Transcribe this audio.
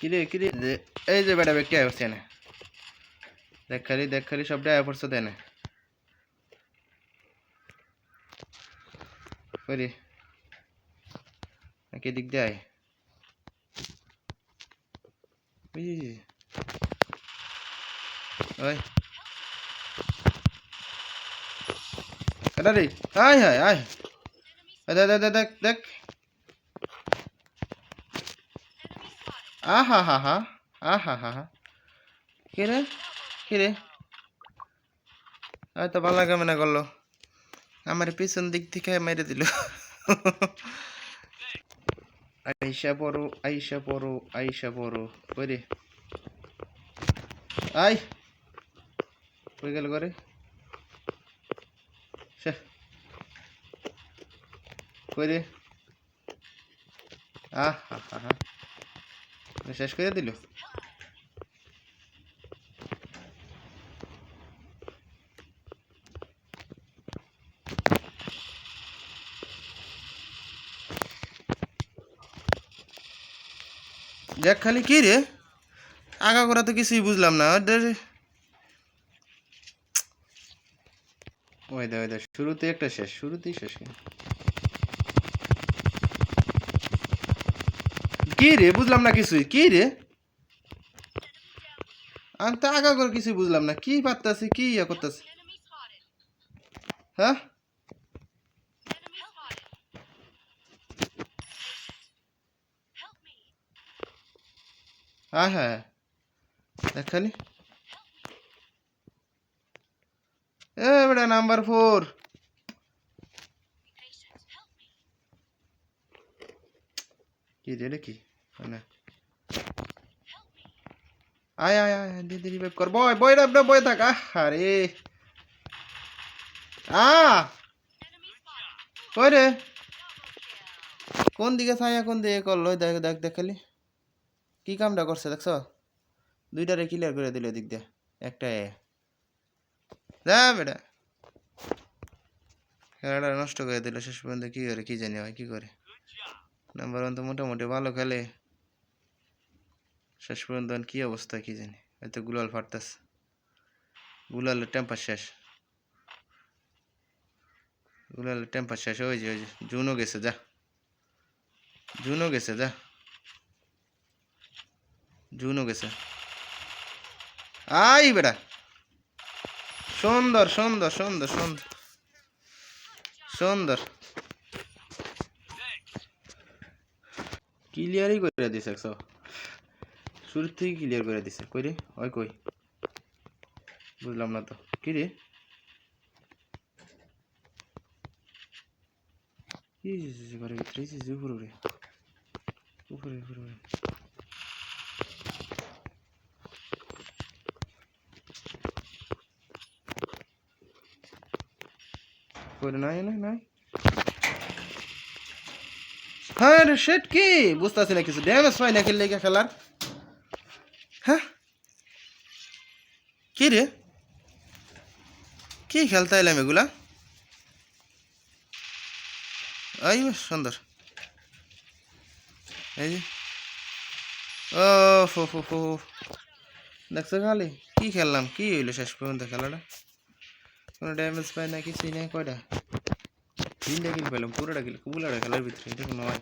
কিরে কিরে? এই যে বেটা ব্যক্তি আসছে না দেখ খালি দেখ খালি সব ডায়া পড়ছে দেয় না করি নাকি দিক দেয় বুঝেছি ওই। এটা রে, আয় আয় এই দেখ দেখ দেখ দেখ। দেখ আহা হা হা আহা হা হা কে রে কে রে হয়তো ভালো কামনা করল। আমার পিছন দিক থেকে মেরে দিল। আইসা পড়ো আইসা পড়ো আইসা পড়ো। কই রে আই। কই গেল করে সে কই রে? আহ হা হা হা শেষ করে দিল দেখ খালি কি রে? আগা করা তো কিছুই বুঝলাম না। ওই দে ওই দে শুরুতে একটা শেষ, শুরুতেই শেষ। কি রে? বুঝলাম না কিছুই। কি রে? আমি আগা করে কিছুই বুঝলাম না। কি পারতাছি, কি ইয়া করতেছি? হ্যাঁ? হ্যাঁ হ্যাঁ দেখ খালি এ, বেটা নাম্বার ফোর কি রে কি? না আয় আয় আয় দিদি রিভাইভ কর। বয় বয় রে, বয় বয় থাক। আরে। আ কই রে। কোন দিকে ছায়া, কোন দিকে করল দেখ দেখ দেখ খালি। কি কামটা করছে, দেখছ? দুইটারে ক্লিয়ার করে দিল দিক দিয়ে। একটা এ। যা বেটা। খেলাটা নষ্ট করে দিল। শেষ পর্যন্ত কি করে, কি জানি হয় কি করে? নাম্বার ওয়ান তো মোটামুটি ভালো খেলে। শেষ পর্যন্ত কি অবস্থা কি জানি? হয়তো গুলাল ফাটতাস গুলালের টেম্পার শেষ। গুলালের টেম্পার শেষ। ওই যে ওই যে, জুনও গেছে, যা। জুনও গেছে, যা। জুনও গেছে। আই বেটা! সুন্দর সুন্দর সুন্দর সুন্দর। সুন্দর। ক্লিয়ারই করে দিছে, একশো। শুরু থেকে ক্লিয়ার করে দিছে। কই রে? ওই কই? বুঝলাম না তো। কি রে? ঘরের ভিতরে উপরে হ্যাঁ শেট কি? বুঝতেছি না কিছু। ড্যামেজ হয় না খেললে খেলার? হ্যাঁ? কি রে? কি খেলতে এলাম এগুলা? এই সুন্দর। এই ও, ফো ফো ফো দেখছ খালি? কি খেললাম? কি হইল শেষ পর্যন্ত খেলাটা? কোনো ড্যামেজ পাই না কিছুই নাই, কয়টা? তিনটা কিল পেলাম পুরোটা কিল পুরোটা খেলার ভিতরে, এটা কোনো হয়।